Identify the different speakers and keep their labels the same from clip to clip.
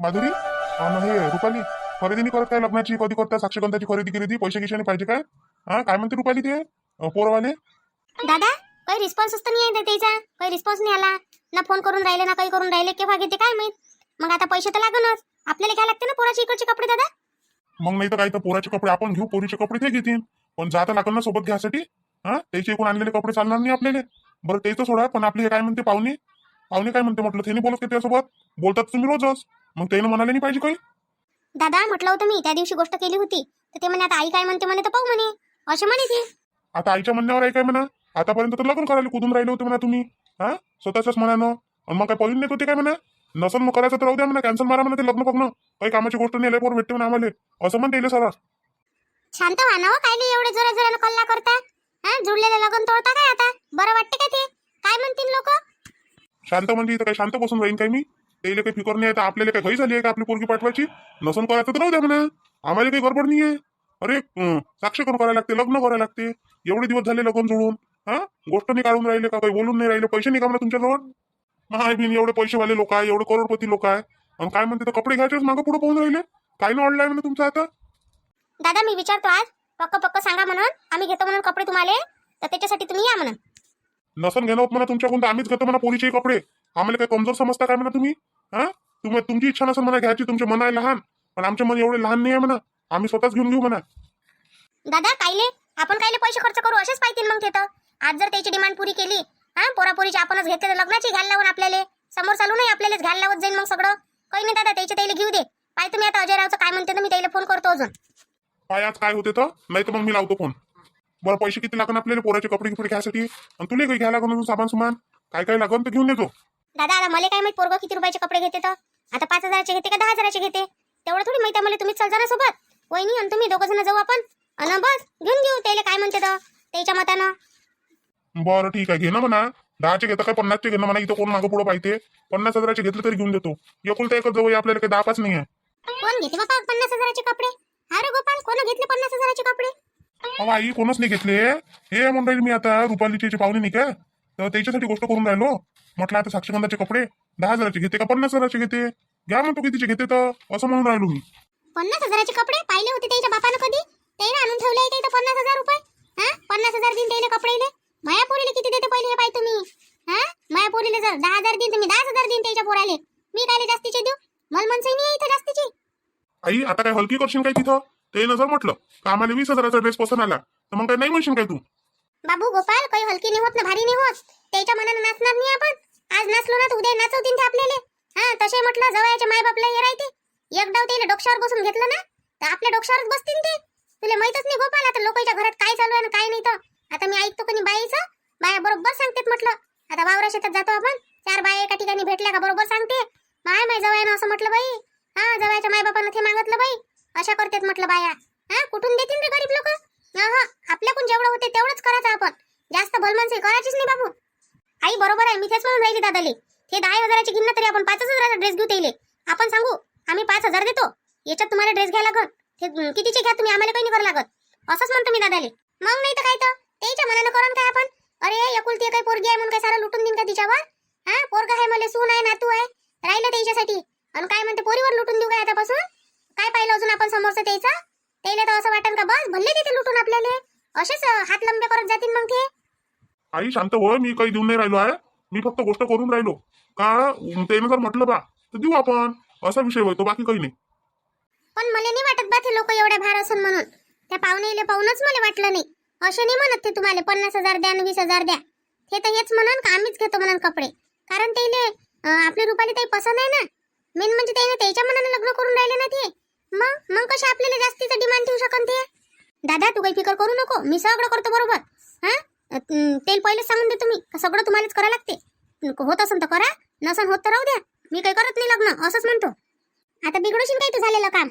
Speaker 1: माधुरी अन हे रुपाली. खरेदी नाही करत काय? लग्नाची कधी करता? साक्षगंधाची खरेदी केली ती पैसे गिशाने पाहिजे काय? हा काय म्हणते रुपाली ते? अं, पोरवाले?
Speaker 2: दादा काही रिस्पॉन्सच तर नाही आहे त्याचा. काही रिस्पॉन्स नाही आला. ना फोन करून राहिले ना काही करून राहिले. केव्हा घेते काय माहीत? मग आता पैसे तर लागणच आपल्याला घ्यायला लागते ना पोराचे इकडचे कपडे दादा?
Speaker 1: मग नाही तर काही तर पोराचे कपडे आपण घेऊ पोरीचे कपडे ते घेतील. पण जाता लागल ना सोबत घ्यासाठी? हा त्याचे एकूण आणलेले कपडे चालणार नाही आपल्याला. बरं ते तर सोडा पण आपले हे काय म्हणते पाहुणे? पाहुणे काय म्हणते म्हटलं? त्यांनी बोलत का त्यासोबत. बोलतात तुम्ही रोजच. मग त्यानं म्हणाले नाही पाहिजे काही
Speaker 2: दादा म्हटलं होतं मी त्या दिवशी गोष्ट केली होती. तर ते म्हणे आता आई काय म्हणते म्हणे तर पाहू म्हणे. असे म्हणे ते.
Speaker 1: आता आईच्या म्हणण्यावर आहे काय म्हणा? आतापर्यंत तर लग्न करायला कुठून राहिले होते म्हणा तुम्ही? हा? स्वतःच्याच मनानं? आणि मग काय पळून नेत होते काय म्हणा? नसल मग करायचं तर राहू द्या म्हणा कॅन्सल मारा म्हणा ते लग्न बघणं काही कामाची गोष्ट नाही पोर भेटते म्हणा आम्हाला. असं म्हणते सर
Speaker 2: शांत व्हा ना हो काय एवढे जोरा जोरानं कल्ला करता. हा? जुळलेलं लग्न तोडता काय आता? बरं वाटते का ते? काय म्हणतील लोक?
Speaker 1: शांत म्हणजे इथं काही शांत बसून राहीन काय मी? त्याला काही फिकर नाही आहे तर आपल्याला काही घाई झाली आहे का आपली पोरगी पाठवायची? नसन करायचं तर राहू द्या म्हणा. आम्हाला काही गडबड नाही आहे अरे साक्ष करून करायला लागते लग्न करायला लागते. एवढे दिवस झाले लग्न जुळून. हा? गोष्ट नाही काढून राहिले का काही बोलून नाही राहिले पैसे नाही का म्हणा तुमच्याजवळ माय बिन एवढे पैसेवाले लोक आहे एवढे करोडपती लोक आहे. आणि काय म्हणते तर कपडे घ्यायचेच मागं पुढे पाहून राहिले. काय ना ऑनलाईन म्हणा तुमचं आता.
Speaker 2: दादा मी विचारतो आज. पक्क पक्क सांगा म्हणून. आम्ही घेतो म्हणून कपडे तुम्हाला. तर त्याच्यासाठी तुम्ही या म्हणून.
Speaker 1: नसन घेणं होत म्हणा तुमच्याकडून तर आम्हीच घेतो म्हणा पोरीचे कपडे. आम्हाला काही कमजोर समजता काय म्हणा तुम्ही? हा? तुम्ही तुमची इच्छा नसेल म्हणा घ्यायची तुमचे मन आहे लहान. पण आमचे मन एवढे लहान नाही आहे म्हणा. आम्ही स्वतःच घेऊन घेऊ म्हणा.
Speaker 2: दादा कायले? आपण कायले पैसे खर्च करू? असेच पाहिजे मग तिथं आज जर त्याची डिमांड पुरी केली हा? पोरापोरीची आपणच घेतले तर लग्नाची घ्यायला लावून आपल्याला. समोर चालू नाही आपल्यालाच घ्यायला लावत जाईल मग सगळं. काही नाही दादा त्याच्या त्याला घेऊ दे. पाय तुम्ही आता अजय रावचं काय म्हणते मी त्याला फोन करतो अजून.
Speaker 1: पाय आज काय होते तर? नाही तर मग मी लावतो फोन बरं पैसे किती लागन आपल्याला पोराचे कपडे गिपडे घ्यायसाठी? आणि तुला काही घ्यायला लागून सामान सुमान? काय काय लागन तर घेऊन येतो.
Speaker 2: दादा आता मला काय माहीत पोरग किती रुपयाचे कपडे घेते तर? आता पाच हजाराचे घेते का दहा हजाराचे घेते? तेवढं थोडी माहिती मला तुम्ही चल जा ना सोबत. वहिनी आणि तुम्ही दोघं जण जाऊ आपण. आणि बस घेऊन घेऊ त्याला काय म्हणते तर? त्याच्या मतानं.
Speaker 1: बरं ठीक आहे. घे ना म्हणा. दहाचे घेता काय पन्नासचे घेणं म्हणा इथं कोण मागं पुढं पाहिजे पन्नास हजाराचे घेतले तरी घेऊन देतो. एकुलता एकच जवळ आपल्याला काही दहा पाच नाही आहे
Speaker 2: कोण घेते बाबा पन्नास हजाराचे कपडे? अरे गोपाल कोण घेतले पन्नास हजाराचे कपडे?
Speaker 1: अहो आई कोणच नाही घेतले. हे म्हणून राहील मी आता रुपालीचे पाहुणे नाही का तर त्याच्यासाठी गोष्ट करून राहिलो. म्हटलं आता साक्षगंधाचे कपडे दहा हजाराचे घेते का पन्नास हजाराचे घेते? घ्या म्हणतो कितीचे घेते तर असं म्हणून राहिलो मी.
Speaker 2: पन्नास हजाराचे कपडे? पाहिले होते त्याच्या बापानं कधी? त्याने आणून ठेवले आहे इथं पन्नास हजार रुपये? हा? पन्नास हजार दिन त्याला कपडे माया पोरीला किती देते पहिले पाय तुम्ही? हा? माया पोरीला जर दहा हजार दिन तुम्ही दहा हजार दिन त्याच्या पोराले. मी काय जास्तीचे देऊ? मला मनसही नाही इथं जास्तीची.
Speaker 1: आई आता काय हलकी करशील काय तिथं? ते नजर म्हटलं का आम्हाला वीस हजाराचा ड्रेस पसंत आला? तर मग काय नाही म्हणशील काय तू?
Speaker 2: बाबू गोपाल काही हलकी नाही होत ना भारी नाही होत. त्याच्या मनानं नाचणार नाही आपण. आज नाचलो ना तर उद्या नाचवतील ते आपल्याला. हा तसे म्हटलं जवळच्या माय बापला हे राहते एक डाव त्याला डोक्यावर बसून घेतलं ना तर आपल्या डोक्यावरच बसतील ते. तुला माहितच नाही गोपाल आता लोकांच्या घरात काय चालू आहे काय नाही तर. आता मी ऐकतो कोणी बाईचं. बाया बरोबर सांगतेत म्हटलं. आता वावरा शेतात जातो आपण. चार बाया एका ठिकाणी भेटल्या का बरोबर सांगते. माय माय जवळ असं म्हटलं बाई. हा जवळच्या माय बापानं ते मागितलं बाई. अशा करतात म्हटलं बाया. हा कुठून देतील रे गरीब लोक? हा आपल्याकडून जेवढं होते तेवढंच करायचं आपण. जास्त भलमानसे करायचीच नाही बाबू. आई बरोबर आहे मी तेच म्हणून राहिली दादाले. ते दहा हजाराची किंमत तरी आपण पाच हजाराचा ड्रेस घेऊ त्याले आपण सांगू आम्ही पाच हजार देतो. याच्यात तुम्हाला ड्रेस घ्यायला लागत ते कितीचे घ्या तुम्ही? आम्हाला काही नाही करावं लागत. असंच म्हणतो मी दादाले. मग नाही तर काय तर? त्याच्या मनानं करून काय आपण? अरे एकुलती काही पोरगी आहे म्हणून काय सारं लुटून देईन का तिच्यावर? हा पोरगा आहे मला सून आहे नातू आहे. राहिलं त्याच्यासाठी. आणि काय म्हणते पोरीवर लुटून देऊ काय आतापासून? काय पाहिलं अजून आपण समोरचं त्याचा? त्याला तर असं वाटन का बस भल्ले देते लुटून आपल्याला. असेच हात लंबे करत जातील मग ते.
Speaker 1: आई शांत हो मी काही देऊन नाही राहिलो आहे? मी फक्त गोष्ट करून राहिलो. का? त्यानं जर म्हटलं बा तर देऊ आपण. असा विषय होतो बाकी काही नाही.
Speaker 2: पण मला नाही वाटत बा ते लोक एवढ्या भार असून म्हणून. त्या पाहुणेले पाहूनच मला वाटलं नाही. असे नाही म्हणत ते तुम्हाला पन्नास हजार द्या आणि वीस हजार द्या. ते तर हेच म्हणून का आम्हीच घेतो म्हणून कपडे. कारण त्याले आपल्या रुपाली काही पसंत आहे ना. मेन म्हणजे त्याने त्याच्या मनानं लग्न करून राहिले ना ते. मग? मग कशा आपल्याला जास्तीचं डिमांड ठेवू शकन ते? दादा तू काही फिकर करू नको. मी सगळं करतो बरोबर. हा? तेल पहिलेच सांगून दे तुम्ही. सगळं तुम्हालाच करावं लागते? होत असेल तर करा. नसन होत तर राहू द्या. मी काही करत नाही लग्न. असंच म्हणतो. आता बिघडवशील काही तू झालेलं काम?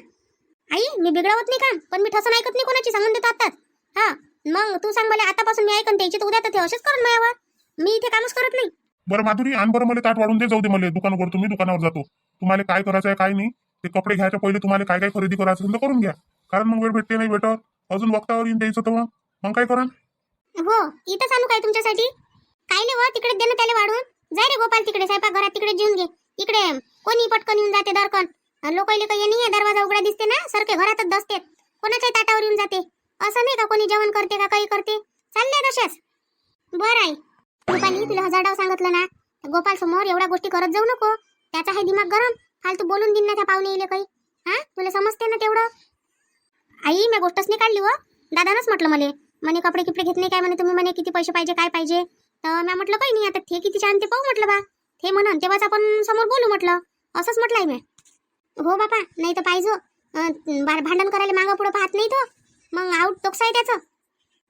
Speaker 2: आई मी बिघडवत नाही काम. पण मी ठसन ऐकत नाही कोणाची. सांगून देतो आताच हा? मग तू सांग मला आतापासून मी ऐकन त्याची. तर उद्या तर ते असेच करून मायावर. मी इथे कामच करत नाही.
Speaker 1: बरं माधुरी आण बरं मला ताट वाढून दे. जाऊ दे मला. दुकानावर. तुम्ही दुकानावर जातो. तुम्हाला काय करायचं आहे काय नाही. ते कपडे घ्यायच्या पहिले तुम्हाला काय काय खरेदी करायचं असेल तर करून घ्या. कारण मग वेळ भेटते नाही भेटत. अजून वक्तावर येऊन द्यायचं तर मग मग काय करा
Speaker 2: हो इथं आणू काय तुमच्यासाठी? काय नाही हो तिकडे देणं त्याला वाढून जाय रे गोपाल तिकडे स्वयंपाक घरात तिकडे जेवून घे. इकडे कोणी पटकन येऊन जाते दरकन लोक काही नाही दरवाजा उघडा दिसते ना सारखे घरातच दसते कोणाच्या ताटावर येऊन जाते. असं नाही का कोणी जेवण करते का काही करते? चालले तशाच बरं आहे रुपाली तुला हजार डाव सांगितलं ना गोपाल समोर एवढ्या गोष्टी करत जाऊ नको. त्याचा आहे दिमाग गरम. फालतू बोलून दिन ना त्या पाहुणे येईल काही. हा? तुला समजते ना तेवढं? आई मी गोष्टच नाही काढली व. दादानच म्हटलं मला. म्हणे कपडे किपडे घेत नाही काय म्हणे? तुम्ही म्हणे किती पैसे पाहिजे काय पाहिजे? तर मी म्हटलं काही नाही आता थे किती छान ते पाहू म्हटलं बा. ते म्हणून तेव्हाच आपण समोर बोलू म्हटलं. असंच म्हटलंय मी हो बापा नाही तर पाहिजे. भांडण करायला मागं पुढं पाहत नाही तो. मग आऊट तोक्स आहे त्याचं.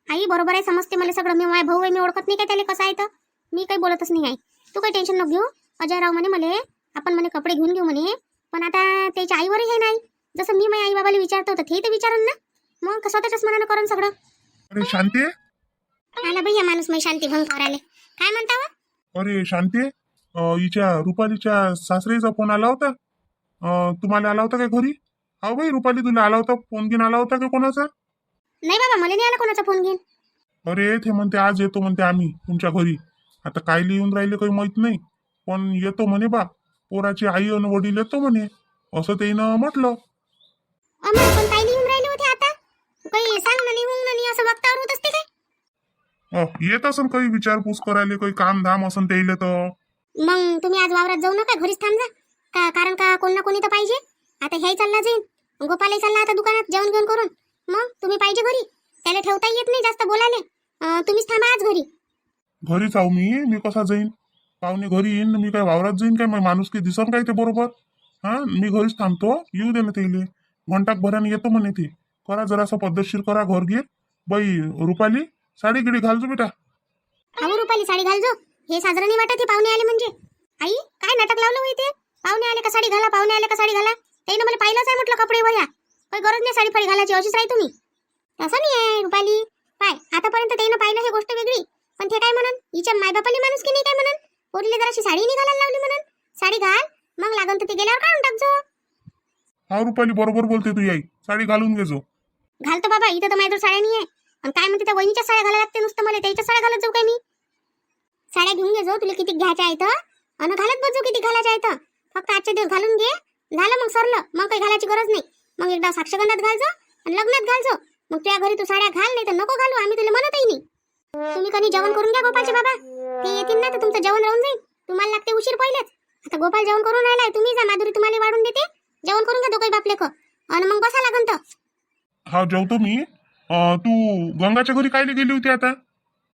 Speaker 2: आई बरोबर आहे समजते मला सगळं. मी माझ्या भाऊ आहे मी ओळखत नाही काय त्याला कसं आहे तर? मी काही बोलतच नाही आई. तू काही टेन्शन न घेऊ. अजयराव म्हणे मला आपण म्हणे कपडे घेऊन घेऊ म्हणे. पण आता त्याच्या आईवरही हे नाही. जसं मी माझ्या आई बाबाला विचारतो तर ते तर विचारन ना. मग स्वतःच्याच मनानं करून सगळं.
Speaker 1: अरे शांती?
Speaker 2: आला भैया माणूस मी शांती भंग करायला. काय म्हणता हो?
Speaker 1: अरे शांती अं, हिच्या रुपालीच्या सासरीचा फोन आला होता. अं, तुम्हाला आला होता काय घरी? अहो बाई रुपाली तुला आला होता फोन घेऊन आला होता का कोणाचा?
Speaker 2: नाही बाबा मला नाही आला कोणाचा फोन घेऊन.
Speaker 1: अरे ते म्हणते आज येतो म्हणते आम्ही तुमच्या घरी. आता काय लिहून राहिले काही माहीत नाही. पण येतो म्हणे बा. पोराची आई आणि वडील येतो म्हणे. असं त्यानं म्हटलं.
Speaker 2: अमर पण काय लिहून राहिले होते आता. काही सांग ना लिहून ना असं वक्तावर होत असते काय?
Speaker 1: अं, येत असन काही विचारपूस करायला काही काम धाम असन त्याला तर.
Speaker 2: मग तुम्ही आज वावरात जाऊ नका घरीच थांबजा का कारण का कोण ना कोणी तर पाहिजे. आता ह्याही चालला जाईल गोपालही चालला आता दुकानात जेवण घेऊन करून. मग तुम्ही पाहिजे घरी. त्याला ठेवता येत नाही जास्त बोलायले. अं, तुम्हीच थांबा आज घरी.
Speaker 1: घरीच आहो मी मी कसा जाईन? पाहुणे घरी येईन मी काय वावरात जाईन काय? मग माणूस काही दिसन काय ते बरोबर? हा? मी घरीच थांबतो येऊ दे ना त्याले. घंटाक भराने येतो म्हणे ते. करा जरासं पद्धतशीर करा घर घे. बाई रुपाली साडी गिडी घालजो बेटा.
Speaker 2: अहो रुपाली साडी घालजो. हे साजरं नाही वाटत हे पाहुणे आले म्हणजे. आई काय नाटक लावलं होई ते? पाहुणे आले का साडी घाला पाहुणे आले का साडी घाला? त्याने मला पाहिलंच आहे म्हटलं कपडे वया काही गरज नाही साडी फाडी घालायची अशीच राही तुम्ही. तसं नाही आहे रुपाली. पाय आतापर्यंत त्यानं पाहिलं हे गोष्ट वेगळी. पण ते काय म्हणन? हिच्या मायबापाने माणूस की नाही काय म्हणन? पोरीला जराशी साडी नाही घालायला लावली म्हणन. साडी घाल मग लागन तर ते गेल्यावर काढून टाकजो
Speaker 1: हा रुपाली बरोबर बोलते तू आई. साडी घालून घेजो
Speaker 2: घालतो बाबा इथं तर माझ्या साड्या नाही आहे आणि काय म्हणते त्या वहिनीच्या साड्या घालायला लागते नुसतं मला त्याच्या साड्या घालत जाऊ काय मी? साड्या घेऊन घे जो तुला किती घ्यायच्या आहेत आणि घालत बसू किती घालायच्या आहेत फक्त आजचे दिवस घालून घे. झालं मग सरलं मग काही घालायची गरज नाही. मग एकदा साक्षगंधात घालजो आणि लग्नात घालजो मग तुझ्या घरी तू साड्या घाल नाही तर नको घालू आम्ही तुला म्हणतही नाही. तुम्ही कधी जेवण करून घ्या गोपालचे बाबा. ते येतील ना तर तुमचं जेवण राहून जाईल. तुम्हाला लागते उशीर पहिलेच. आता गोपाल जेवण करून राहिलाय तुम्ही जा माधुरी तुम्हाला वाढून देते. जेवण करून घ्या दोघे बापले आणि मग बसा लागन तर.
Speaker 1: हा जेवतो मी. तू गंगाच्या घरी कायले गेली होती आता?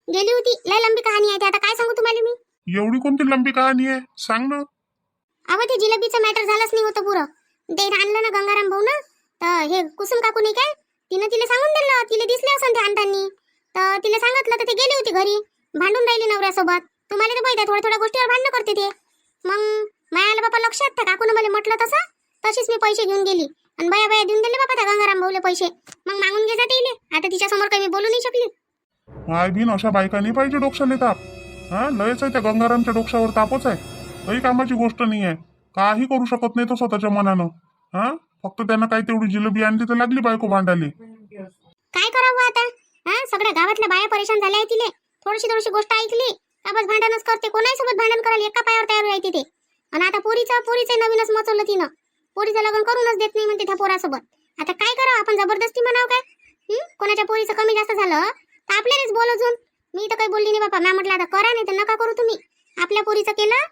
Speaker 2: गेली होती. लय लंबी कहाणी आहे ती. आता काय सांगू तुम्हाला मी?
Speaker 1: एवढी कोणती लंबी कहाणी आहे? सांग ना.
Speaker 2: अहो ते जिलेबीचं मॅटर झालंच नाही होतं पुरं. ते आणलं ना गंगाराम भाऊ ना तर हे कुसुम काकू नाही काय तिनं तिला सांगून दिलं. तिला दिसले असं ते आणतानी तर तिला सांगितलं तर ते गेली होती घरी. भांडून राहिली नवऱ्यासोबत. तुम्हाला तर माहिती आहे थोड्या थोड्या गोष्टीवर भांडणं करते ते. मग मायाला बापा लक्षात त्या काकून मला म्हटलं तसं. तशीच मी पैसे घेऊन गेली. आणि बया बया देऊन दिले बापा त्या गंगाराम भाऊले पैसे. मग मागून घे जाते. आता तिच्या समोर काही मी बोलू नाही शकली.
Speaker 1: माय बिन अशा बायका नाही पाहिजे डोक्षाले ताप. हा लयच आहे त्या गंगारामच्या डोक्षावर तापच आहे. काही कामाची गोष्ट नाही आहे. काही करू शकत नाही तो स्वतःच्या मनानं. हा फक्त त्यानं काही तेवढी जिलेबी आणली तर लागली बायको भांडाले
Speaker 2: काय करावं आता? हा सगळ्या गावातल्या बाया परेशान झाल्या तिले. थोडीशी थोडीशी गोष्ट ऐकली का बस भांडणच करते? कोणाही सोबत भांडण करायला एका पायावर तयार राहते ते आणि आता पोरीचं पोरीचं नवीनच मचवलं तिनं. पोरीचं लग्न करूनच देत नाही म्हणते त्या पोरासोबत. आता काय करावं? आपण जबरदस्ती म्हणावं काय? कोणाच्या पोरीचं कमी जास्त झालं? तर आपल्यालाच बोल अजून मी तर काही बोलली नाही बापा. म्या म्हटलं आता करा नाही तर नका करू तुम्ही. आपल्या पोरीचं केलं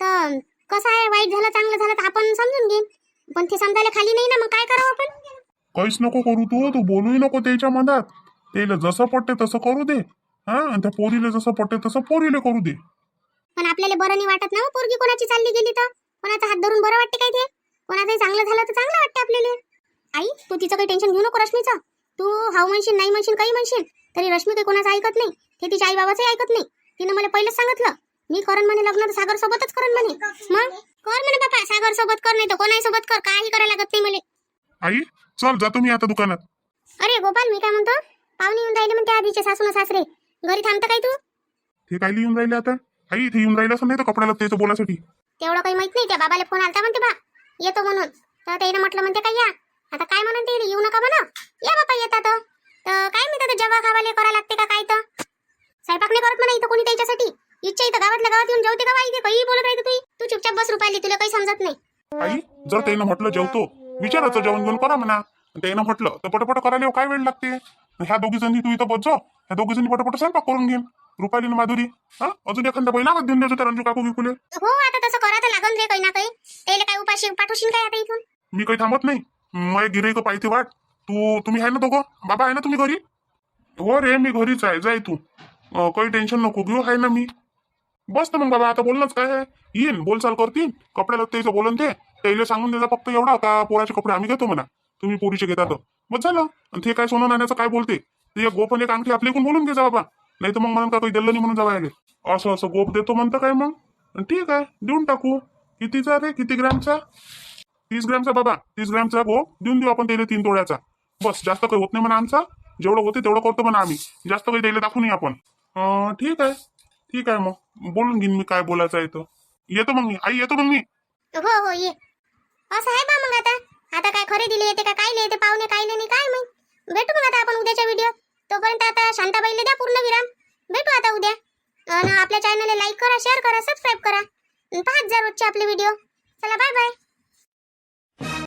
Speaker 2: तर कसं आहे? वाईट झालं चांगलं झालं तर आपण समजून घेईन. पण ते समजायला खाली नाही ना मग काय करावं आपण?
Speaker 1: काहीच नको करू तू. तू बोलूही नको त्याच्या मनात. त्याला जसं पटते तसं करू दे. हा आणि त्या पोरीला जसं पटते तसं पोरीला करू दे.
Speaker 2: पण आपल्याला बरं नाही वाटत ना हो, पोरगी कोणाची चालली गेली तर? कोणाचा हात धरून बरं वाटते काय ते? कोणाचंही चांगलं झालं तर चांगलं वाटते आपल्याला. आई तू तिचं काही टेन्शन घेऊ नको रश्मीचं. तू हाव म्हणशील नाही म्हणशील काही म्हणशील तरी रश्मी काही कोणाचं ऐकत नाही. ते तिच्या आई बाबाचंही ऐकत नाही. तिनं मला पहिलेच सांगितलं मी करन म्हणे लग्न तर सागर सोबतच करन म्हणे. मग? कर म्हणे बापा सागर सोबत कर नाही तर कोणाही सोबत कर काही करायला लागत नाही मला.
Speaker 1: आई चल जातो मी आता दुकानात.
Speaker 2: अरे गोपाल मी काय म्हणतो? पाहुणे येऊन राहिले म्हणते आधीचे सासू न सासरे. घरी थांबतं काय तू?
Speaker 1: ते काय येऊन राहिले आता. आई इथे येऊन राहिलं असं नाही तर कपड्याला त्याचं बोलासाठी.
Speaker 2: तेवढं काही माहीत नाही त्या बाबाला फोन आलता म्हणते बा. येतो म्हणून. तर त्याने म्हटलं म्हणते काय या. आता काय म्हणून ते? येऊ नका म्हणा या बापा येतात तर काय मी तर जेव्हा खावाले करा लागते का काय तर? स्वयंपाक नाही करत म्हणा इथं कोणी त्याच्यासाठी. इच्छा इथं गावातल्या गावात येऊन जेवते का बा इथे काही बोलत राहते तू तू चुपचाप बस रुपाली तुला काही समजत नाही.
Speaker 1: आई जर त्यानं म्हटलं जेवतो विचारायचं जेवण घेऊन करा म्हणा. त्यानं म्हटलं तर पटपट करायला काय वेळ लागते? ह्या दोघी जणी तू इथं बसजो. ह्या दोघी जणी पटपट स्वयंपाक करून घेईन. रुपाली आणि माधुरी हा? अजून एखाद्या बैला देऊन द्यायचं त्या रंजू काकू गिकुले
Speaker 2: हो आता तसं करा तर लागन रे काही ना काही. त्याला काय उपाशी पाठवशील काय आता इथून?
Speaker 1: मी काही थांबत नाही. मग गिराईक पाहिजे वाट. तू तुम्ही आहे ना दोघं? बाबा आहे ना तुम्ही घरी? हो रे मी घरीच आहे. जाय तू. अं, काही टेन्शन नको घेऊ आहे ना मी. बस तर मग बाबा आता बोलणंच काय आहे? येईन बोलचाल करतील कपड्याला त्याचं बोलन ते त्याला सांगून द्यायचा फक्त एवढा का पोराचे कपडे आम्ही घेतो म्हणा. तुम्ही पोरीचे घेतात मग झालं आणि ते काय सोनं नाण्याचं काय बोलते? ते एक गोप एक अंगठी आपली इकडून बोलून घे जा बाबा. नाही तर मग म्हणून का काही दिलं नाही म्हणून जावा लागेल. असं असं गोप देतो म्हणतं काय मग? आणि ठीक आहे. देऊन टाकू. कितीचा रे? किती ग्रॅमचा? तीस ग्रॅमचा बाबा. तीस ग्रॅमचा गोप देऊन देऊ आपण त्याला तीन तोड्याचा बस जास्त काही होत नाही म्हणा आमचा. जेवढं होते तेवढं करतो म्हणा आम्ही. जास्त काही द्यायला दाखवू नये आपण ठीक आहे. ठीक आहे मग. बोलून घेईन मी काय बोलायचं आहे तर येतो मग मी. आई येतो मग मी.
Speaker 2: हो हो ये. असं आहे बा मग आता. आता काय खरेदीला येते का काय येते पाहुणे काय नाही काय मग भेटू मग आता आपण उद्याच्या व्हिडिओ तोपर्यंत आता शांताबाईला द्या पूर्ण विराम. भेटू आता उद्या. आणि आपल्या चॅनलला लाईक करा शेअर करा सबस्क्राईब करा. पाच जा रोजचे आपले व्हिडिओ चला बाय बाय